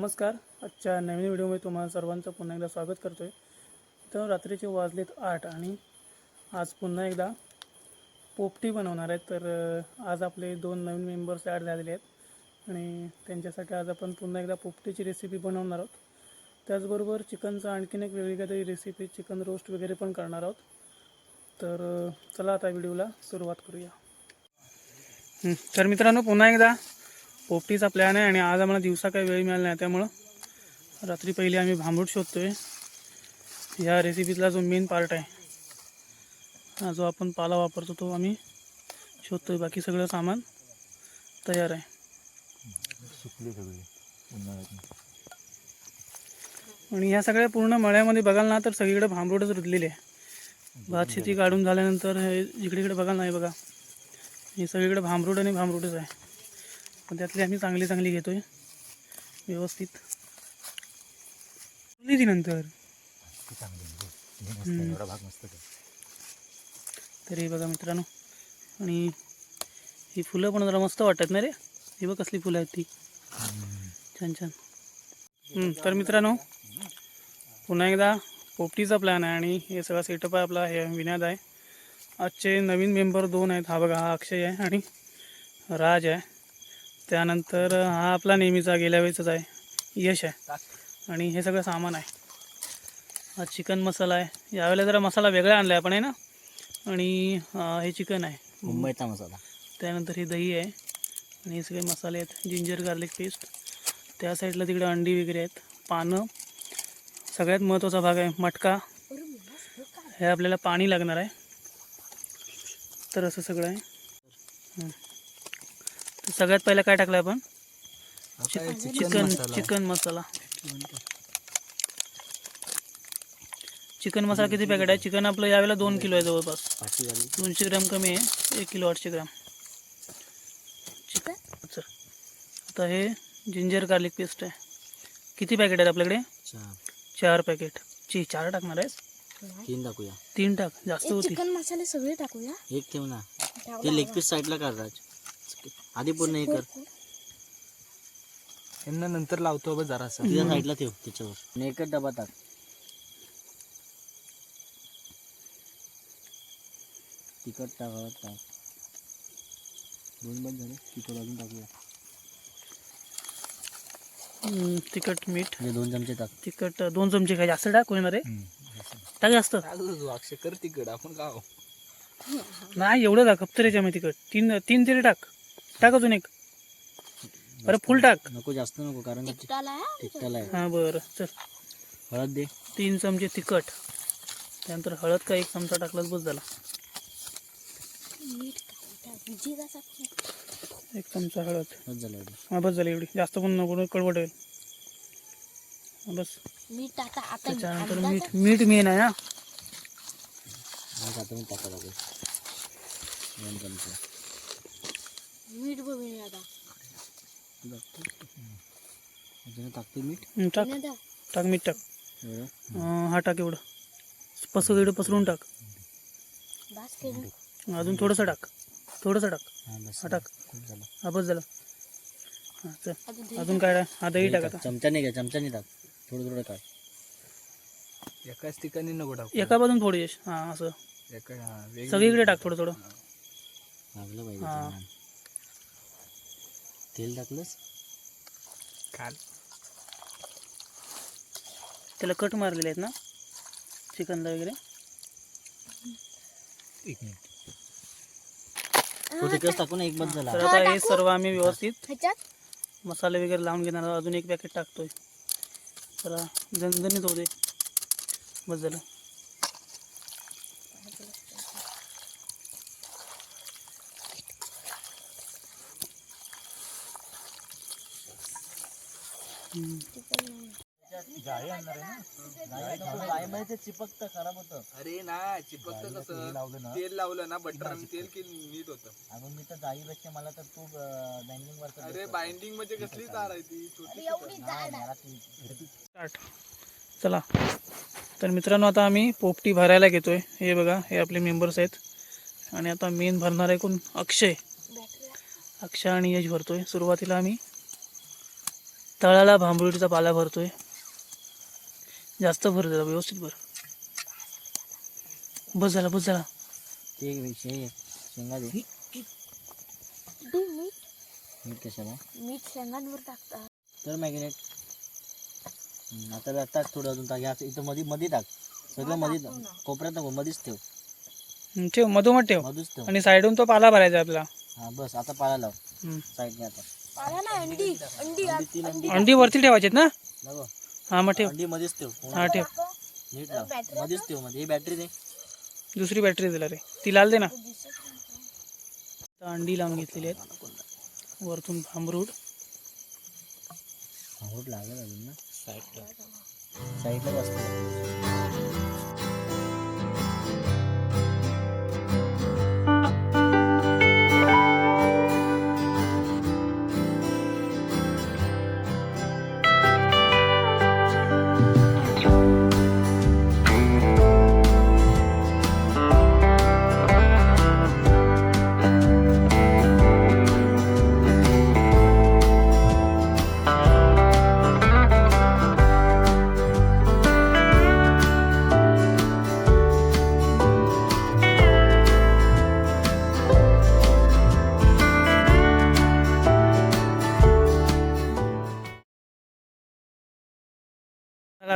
नमस्कार. आजच्या नवीन व्हिडिओमध्ये तुम्हाला सर्वांचं पुन्हा एकदा स्वागत करतो आहे तर रात्रीचे वाजलेत आठ आणि आज पुन्हा एकदा पोपटी बनवणार आहेत. तर आज आपले दोन नवीन मेंबर्स ॲड झालेले आहेत. आणि त्यांच्यासाठी आज आपण पुन्हा एकदा पोपटीची रेसिपी बनवणार आहोत. त्याचबरोबर चिकनचं आणखीन एक वेगळी काहीतरी रेसिपी चिकन रोस्ट वगैरे पण करणार आहोत. तर चला आता व्हिडिओला सुरुवात करूया. तर मित्रांनो पुन्हा एकदा पोपटीचा प्लॅन आहे आणि आज आम्हाला दिवसा काही वेळ मिळाला नाही त्यामुळं रात्री पहिले आम्ही भांबूट शोधतोय. या रेसिपीतला जो मेन पार्ट आहे हा जो आपण पाला वापरतो तो आम्ही शोधतोय. बाकी सगळं सामान तयार आहे. आणि ह्या सगळ्या पूर्ण मळ्यामध्ये बघाल ना तर सगळीकडे भांबरूटच रुजलेली आहे. भात शेती काढून झाल्यानंतर हे जिकडे इकडे बघाल नाही बघा. हे सगळीकडे भांबरूट आणि भांबरूटच आहे. पण त्यातली आम्ही चांगली चांगली घेतोय. व्यवस्थित. ती नंतर. हे. तर बघा मित्रांनो आणि ही फुलं पण जरा मस्त वाटतात ना रे? हे बघ कसली फुलं आहेत ती. छान छान. तर मित्रांनो पुन्हा एकदा पोपटीचा प्लॅन आहे आणि हे सगळा सेटअप आहे आपला हे विनाद आहे. आजचे नवीन मेंबर दोन आहेत हा बघा हा अक्षय आहे आणि राज आहे. त्यानंतर हा आपला नेहमीचा गेल्या वेळेचाच आहे. यश आहे. आणि हे सगळं सामान आहे. हा चिकन मसाला आहे. यावेळेला जरा मसाला वेगळा आणला आहे आपण आहे ना? आणि हे चिकन आहे. मुंबईचा मसाला. त्यानंतर हे दही आहे. आणि हे सगळे मसाले आहेत. Ginger garlic paste. त्या साईडला तिकडे अंडी वगैरे आहेत. पानं. सगळ्यात महत्त्वाचा भाग आहे मटका. हे आपल्याला पाणी लागणार आहे. तर असं सगळं आहे. सगळ्यात पहिला काय टाकलं आपण? Chicken chicken masala. Chicken masala. किती पॅकेट आहे? चिकन आपलं यावेळेला दोन किलो आहे जवळपास. दोनशे ग्राम कमी आहे. एक किलो आठशे ग्राम. चिकन? आता हे जिंजर गार्लिक पेस्ट आहे. किती पॅकेट आहेत आपल्याकडे? चार. चार पॅकेट. ची चार टाकणार आहेस? तीन टाकूया. तीन टाक. जास्त होती चिकन मसाले सगळे टाकूया? एक ठेव ना. ते लेग पीस साईडला कर राज. आधी पूर्ण हे कर. यांना नंतर लावतो बघ जरासा तुझ्या साईडला ठेव त्याच्यावर. आणि एकच डबा टाक. तिखट टाक हळद टाक दोन बस झाले. तिखट अजून टाकूया. हम्म, तिखट मीठ. म्हणजे दोन चमचे टाक. तिखट दोन चमचे काय जास्त टाक होणार आहे टाक जास्त. अक्षय कर तिकड आपण हो? नाही एवढं टाक. हप्ते त्याच्यामध्ये तिखट. तीन तीन तरी टाक. टाक अजून एक. बरं फुल टाक. नको जास्त नको कारण तिखटाला आहे? हां बरं चल. हळद दे. तीन चमचे तिखट. त्यानंतर हळद का एक चमचा टाकलाच बस झाला. मीठ एक चमचा हळद. हळद झालं एवढं. हा बस झाली एवढी. जास्त पण नको कडवट होईल. हा, बस. मीठ टाका आता त्याच्यानंतर मीठ मीठ मेन आहे हा. मग आता मी टाका लागेल. दोन चमचे. मीठ बघूया आता टाकते मीठ टाक। टाक मीठ टाक। हा। टाक एवढं। पसरू पसरून टाक। बास केलं. अजून थोडंसं टाक. थोडंसं टाक. हाँ हा टाक. हा बस झालं. हाँ चल. अजून दही काय टाक हा दही टाक घ्या थोडं थोडं टाक. एकाच ठिकाणी नको टाकू. एका बाजून थोडी यश हाँ असं. हा, सगळीकडे टाक थोडं थोडं. लागलं हाँ. तेल टाकलंस? खाल. त्याला कट मारलेले आहेत ना? चिकनला वगैरे? एक मिनिट. तो तिकडच टाकू ना एक बस झाला. तर आता हे सर्व आम्ही व्यवस्थित ह्याच्यात? मसाले वगैरे लावून घेणार आहोत. अजून एक पॅकेट टाकतोय. जरा झणझणीत होते बस झालं. चिपकत खराब होतं अरे ना चिपकत कसं? तेल लावलं ना? बटर आणि तेल की नीट होतं? अगं मी तर जाईपेक्षा मला तर तू बँडिंग वर अरे बाइंडिंग म्हणजे कसली तार आहे ती? छोटी स्टार्ट चला. तर मित्रांनो आता आम्ही पोपटी भरायला घेतोय. हे बघा हे आपले मेंबर्स आहेत. आणि आता मेन भरणार आहे कोण? अक्षय. अक्षय आणि यश भरतोय. सुरुवातीला आम्ही तळाला भांबरुटीचा पाला भरतोय. जास्त भर जरा व्यवस्थित भर. बस झाला बस झाला. एक विषय आहे. शेंगा दे. दे मीठ मीठ कशाला? मीठ शेंगांवर टाकतात तर मॅग्नेट. आता टाक थोडं अजून टाक. इथं मध्ये मध्ये टाक. सगळं मध्ये. कोपऱ्यात नको मध्येच ठेव. ठेव मधोमध ठेव. आणि साईडून तो पाला भरायचा आपला. हा बस. आता पाला लाव. हम्म. साईडने आता. ना अंडी अंडी अंडी तीन अंडी. अंडी वरती ठेवायची ना? नको. हा मग ठेव. अंडी मध्येच ठेव. हा ठेव. नीट लाव. मध्येच ठेवमध्ये ही बॅटरी दे. दुसरी बॅटरी दिला रे. ती लाल दे ना. आता अंडी लावून घेतलेली आहेत. वरतून भांबरूड. आवड लागेल अजून ना? साईडला. साईडला जास्त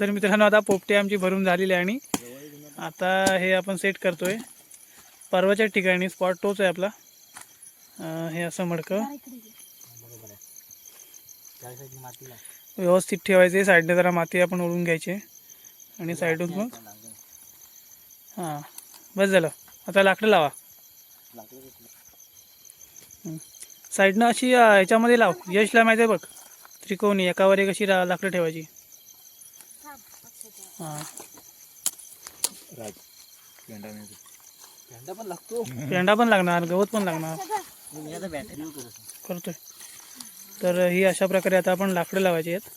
तर मित्रांनो आता पोपटी आमची भरून झालेली आहे आणि आता हे आपण सेट करतोय. परवाच्या ठिकाणी स्पॉट तोच आहे आपला. हे असं मडकं. व्यवस्थित ठेवायचे. साईडने जरा माती आपण ओढून घ्यायची. आणि साईडून मग हां. बस झालं. आता लाकडं लावा. साईडनं अशी याच्यामध्ये ह्याच्यामध्ये लाव यशला माहिती आहे बघ. त्रिकोणी. एकावर एक अशी लाकडं ठेवायची. हां. पण लागतो. पेंडा पण लागणार गवत पण लागणार. मी आता बॅटरी यूज करत करतोय. तर ही अशा प्रकारे आता आपण लाकडं लावायची आहेत.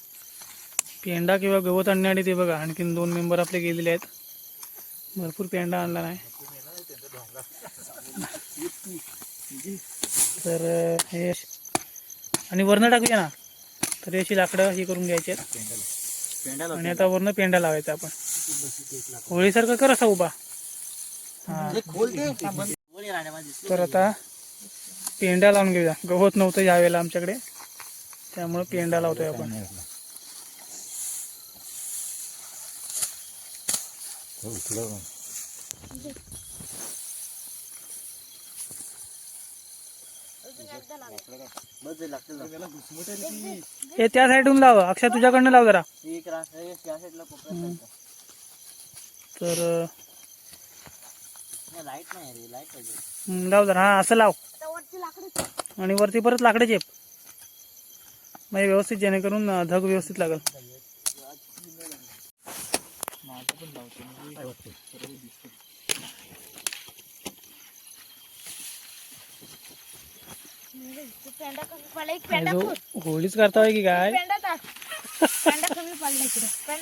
पेंडा किंवा गवत आणण्यासाठी ते बघा आणखीन दोन मेंबर आपले गेलेले आहेत. भरपूर पेंडा आणला नाही. तर हे आणि वरनं टाकूया ना. तर अशी लाकडं हे करून घ्यायची आहेत. पेंडा आणि आता वरनं पेंडा लावायचा आपण. होळीसारखं कर असा उभा. हां. हे तर आता पेंडा लावून घेऊया. गवत नव्हतं यावेळेला आमच्याकडे. त्यामुळे पेंडा लावतोय आपण. बस जे लागतं लाव. हे त्या साईडून लाव. अक्षय तुझ्याकडनं लाव जरा. तर लाव जरा. हा असं लाव. आणि वरती परत लाकडे चेप म्हणजे व्यवस्थित जेणेकरून धग व्यवस्थित लागल. माझं पण लावतो पडला एक पेंडा जो फुट होळीच करताय की काय?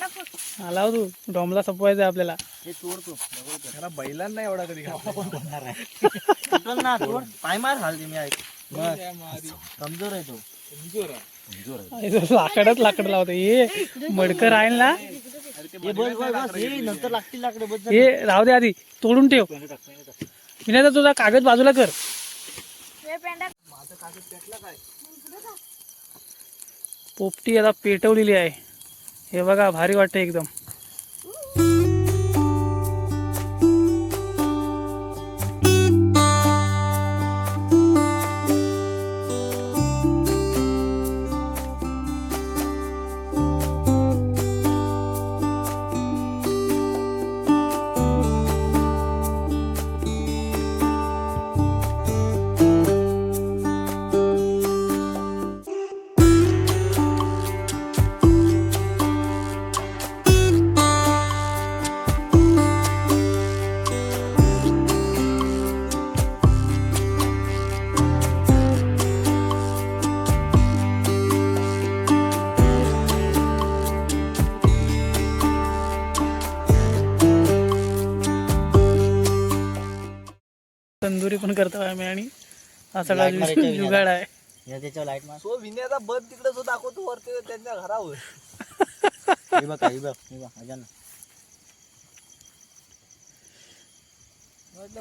फुट आलाव तू. डॉमला सपवायचं आपल्याला. हे तोडतो. खरा बैलांना एवढा कधी तुटल ना तोड. पाय मार हाल मी ऐक. कमजोर आहे तो. लाकडच लाकड लावतो हे मडकं राहील ना. हे बस बस बस. हे नंतर लागतील लाकडं बस हे राहू दे आधी. तोडून ठेव. मी नाही तर तुझा कागद बाजूला कर. पोपटी आता पेटवलेली आहे. हे बघा भारी वाटतं एकदम. तंदुरी पण करतो आम्ही आणि हा सगळा जुगाड आहे. लाइट मार. तो विण्याचा बंद तिकडे जो दाखवतो वरती त्यांच्या घरावर. हे बघ हे बघ हे बघ अजा ना.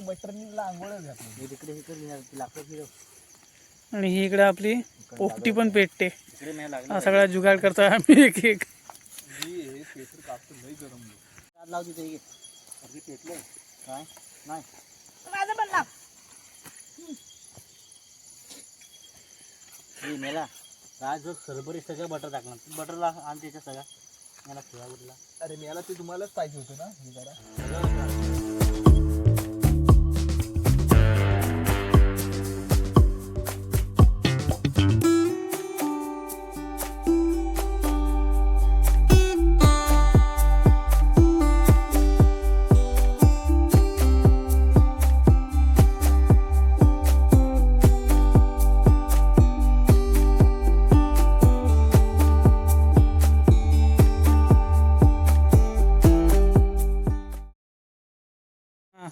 बटरनीला आंघोळच घातली हे तिकडे हे कर लागतं फिरव. आणि ही इकडे आपली पोपटी पण पेटते. नाही हा सगळा जुगाड करतोय आम्ही एक एक. मी हे स्वेटर कापतो लई गरम होतं. हात लाव तिथे ये. अरे पेटलंय काय नाही माझं पण लाव हे मेला. राज जो सरबरी सगळं बटर टाकणार. बटरला आण त्याच्या सगळ्या. मला खेळा अरे मी याला ते तुम्हालाच पाहिजे होतं ना हे जरा.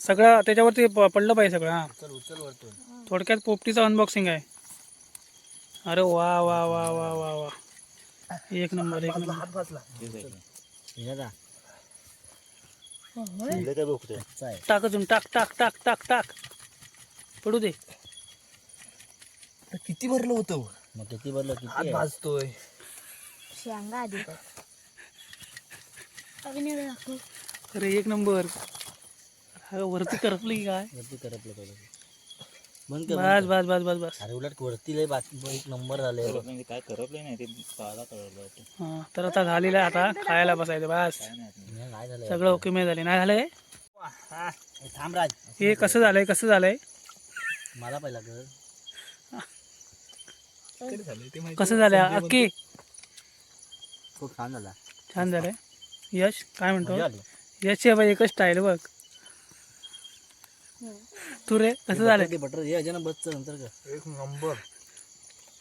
सगळं त्याच्यावरती प- पडलं पाहिजे सगळं हा. चल उचल वरतून. थोडक्यात पोपटीचं अनबॉक्सिंग आहे. अरे वा वा वा वा वा वा. एक नंबर एक नंबर. हात टाक अजून टाक टाक टाक टाक टाक. पडू दे. किती भरलं होतं? मग किती भरलं हात किती? भाजतोय. शेंगा आधी. अभिनय दाखव अरे एक नंबर. हा, वरती करपली की काय? वरती करपलं पाहिजे बंद कर बस बस बस बस बस. अरे उलट वरती लय बात एक नंबर झाले. काय करपले नाही ते पाला कळलं हा तर आता झालेलं आहे आता खायला बसायचं बस. नाही झालं सगळं ओके मे झाले. नाही झालंय? हे थांब राज. हे कसं झालंय कसं झालंय? मला पहिला कर झालं? ते माहिती कसं झालंय? अक्की? खूप छान झाला. छान झालंय. यश काय मजा म्हणतो आली. यश बाई एकच स्टाईल बघ. तू रे कसं झालंय ते बटर हे अजून बसचं नंतर कर. एक नंबर.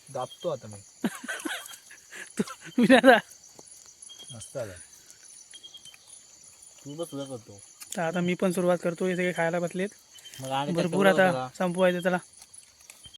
दाबतो आता मी. विनादा मस्त आलं तू बस तुझा करतो. तर आता मी पण सुरुवात करतो हे सगळे खायला बसलेत. मग आणि काय भरपूर आता त्याला? संपवायचं चला.